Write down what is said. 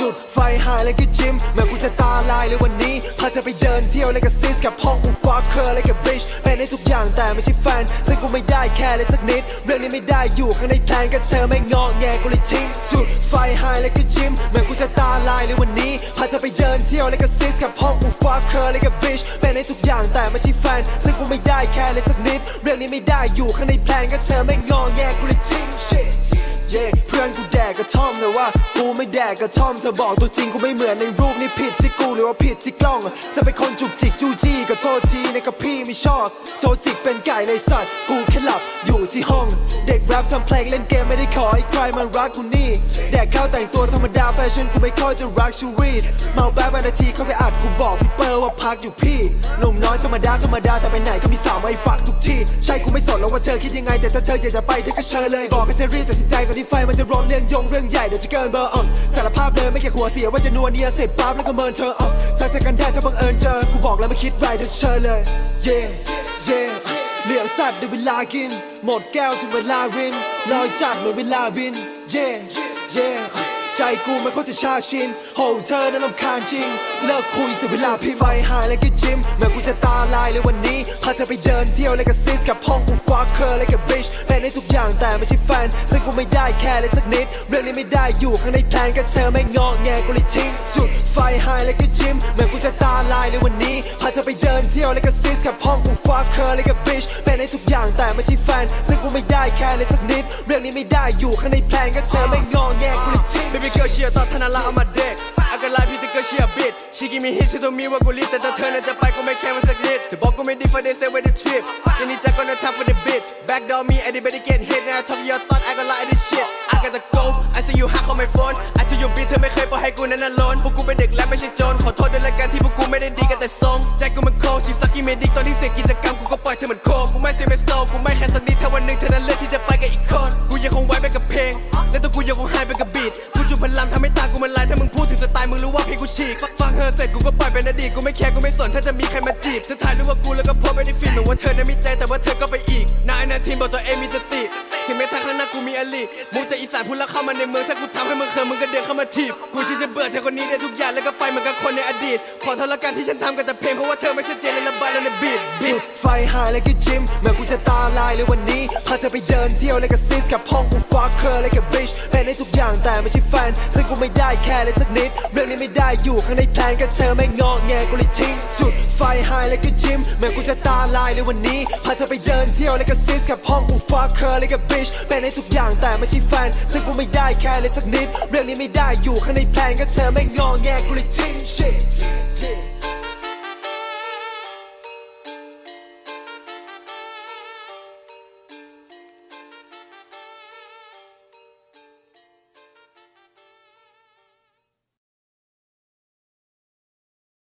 จุดไฟหายเลยก็จิ้มแม้กูจะตาลายเลยวันนี้ พาเธอไปเดินเที่ยวเลยกับซิสกับห้องกูฟักเคอร์เลยกับบิชเป็นได้ทุกอย่างแต่ไม่ใช่แฟน ซึ่งกูไม่ได้แค่เลยสักนิด เรื่องนี้ไม่ได้อยู่ข้างในแพลนก็เธอไม่งอแงกูเลยทิ้งจุดไฟหายเลยก็จิ้มแม้กูจะตาลายเลยวันนี้ พาเธอไปเดินเที่ยวเลยกับซิสกับห้องกูฟักเคอร์เลยกับบิชเป็นได้ทุกอย่างแต่ไม่ใช่แฟน ซึ่งกูไม่ได้แค่เลยสักนิด เรื่องนี้ไม่ได้อยู่ข้างในแพลนก็เธอไม่งอแงกูเลยทิ้ง shit ท่อมแต่ว่ากูไม่แดกกระท่อมเธอบอกตัวจริงกูไม่เหมือนในรูปนี่ผิดที่กูหรือว่าผิดที่กล้องจะเป็นคนจุกจิกจู้จี้ก็โทษทีในกับพี่ไม่ชอบโทษจิกเป็นไก่เลยสัตว์กูแค่หลับอยู่ที่ห้อง เด็กแรปทำเพลงเล่น ขอให้ใครมารักกูนี่แดกข้าวแต่งตัวธรรมดาแฟชั่นกูไม่ค่อยจะรักชูรีสเมาแป๊บนาทีเขาไปอัดกูบอกพี่เปอร์ว่าพักอยู่พี่หนุ่มน้อยธรรมดาธรรมดาแต่ไปไหนก็มีสาวมาให้ฟักทุกที่ ใช่กูไม่สนแล้วว่าเธอคิดยังไง แต่ถ้าเธออยากจะไปเธอก็เชิญเลย บอกให้เธอรีบตัดสินใจก่อนที่ไฟมันจะร้อนเรื่องยงเรื่องใหญ่เดี๋ยวจะเกินเบอร์อะสารภาพเลยไม่แค่หัวเสียว่าจะนัวเนียเสร็จปั๊บแล้วก็เมินเธออะถ้าเธอกันได้ถ้าบังเอิญเจอกูบอกแล้วไม่คิดไรเดี๋ยวเชิญเลย yeah yeah สัตว์ในเวลากิน หมดแก้วถึงเวลารินลอยจัดเหมือนเวลาบิน เย่เย่ใจกูไม่ค่อยจะชาชินโหเธอนั้นลำคาญจริง เลิกคุยเสียเวลาพี่ไฟหายเลยก็จิ้มแม้กูจะตาลายเลยวันนี้าเธอไปเดินเที่ยวเลยกับซิสกับห้องกูฟักเคอร์เลยกับบิชเป็นได้ทุกอย่างแต่ไม่ใช่แฟน ซึ่งกูไม่ได้แค่เลยสักนิด เรื่องนี้ไม่ได้อยู่ข้างในแพลนก็เธอไม่งอแงกูเลยทิ้งจุดไฟหายเลยก็จิมแม้กูจะตาลายเลยวันนี้พาเธอไปเดินเที่ยวเลยกับซิสกับห้องกูฟักเคอร์เลยกับบิชเป็นได้ทุกอย่างแต่ไม่ใช่แฟน ซึ่งกูไม่ได้แค่เลยสักนิด เรื่องนี้ไม่ได้อยู่ข้างในแพลนก็เธอไม่งอแงกูเลยทิ้ง Baby girl เชียร์ตอนธนาลาเอามาเด็กอาการลน์พี่จะ เกิดเชียร์บิด She give me hit she told me ว่ากูรีบแต่ถ้าเธอนั้นจะไปกูไม่แค่มันสักนิดเธอบอกกูไม่ดี for they say where the trip แค่นี้จะก็ no time for the bit Back door me anybody get hit now top of your thought I got lie this shit I gotta go I see you hack on my phone I tell you beat เธอไม่เคยปล่อยให้กูนั้น alone พวกกูเป็นเด็กและไม่ใช่โจรขอโทษด้วยละกันที่พวกกูไม่ได้ดีกันแต่ทรงใจกูมันโคงชีสักกี่เมดิกตอนที่เสร็จกิจกรรมกูก็ปล่อยเธอเหมือนโคมกูไม่เสียไม่โซกูไม่แค่สักนิดถ้าวันหนึ่งเธอนั้นเลือกที่จะไปกับอีกคนกูยังคงไว้ไปกับ เพลงและตัวกูยังคงหายไปกับบีดกูจุพลังทำให้ตากูมันลายถ้ามึงพูดถึงสไตล์มึงรู้ว่าเพลงกูฉีกฟังเธอเสร็จกูก็ปล่อยเป็นอดีตกูไม่แคร์กูไม่สนถ้าจะมีใครมาจีบเธอถ่ายรูปว่ากูแล้วก็โพสไปในฟีดเหมือนว่าเธอนั้นมีใจแต่ว่าเธอก็ไปอีกนายนาทีบอกตัวเองมีสติ ถึงแม้ทางข้างหน้ากูมีอลิมุกจากอีสานพูดแล้วเข้ามาในเมืองถ้ากูทำให้มึงเคินมึงก็เดินเข้ามาทีบกูชิจะเบื่อเธอคนนี้ได้ทุกอย่างแล้วก็ไปเหมือนกับคนในอดีต ขอโทษละกันที่ฉันทำกันแต่เพลงเพราะว่าเธอไม่ใช่เจนและระบายแล้วในบีทจุดไฟหายเลยก็จิ้มแม้กูจะตาลายเลยวันนี้พาเธอไปเดินเที่ยวเลยกับซิสกับห้องกูฟักเคอร์เลยกับบิชเป็นได้ทุกอย่างแต่ไม่ใช่แฟนซึ่งกูไม่ได้แค่เลยสักนิดเรื่องนี้ไม่ได้อยู่ข้างในแพลนก็เธอไม่งอแงกูเลยทิ้งจุดไฟหายเลยก็จิมแม้กูจะตาลายเลยวันนี้พาเธอไปเดินเที่ยวเลยกับซิสกับห้องกูฟักเคอร์เลยกับบิชเป็นได้ทุกอย่างแต่ไม่ใช่แฟน ซึ่งกูไม่ได้แค่เลยสักนิด เรื่องนี้ไม่ได้อยู่ข้างในแพลนก็เธอไม่งอแงกูเลยทิ้ง shit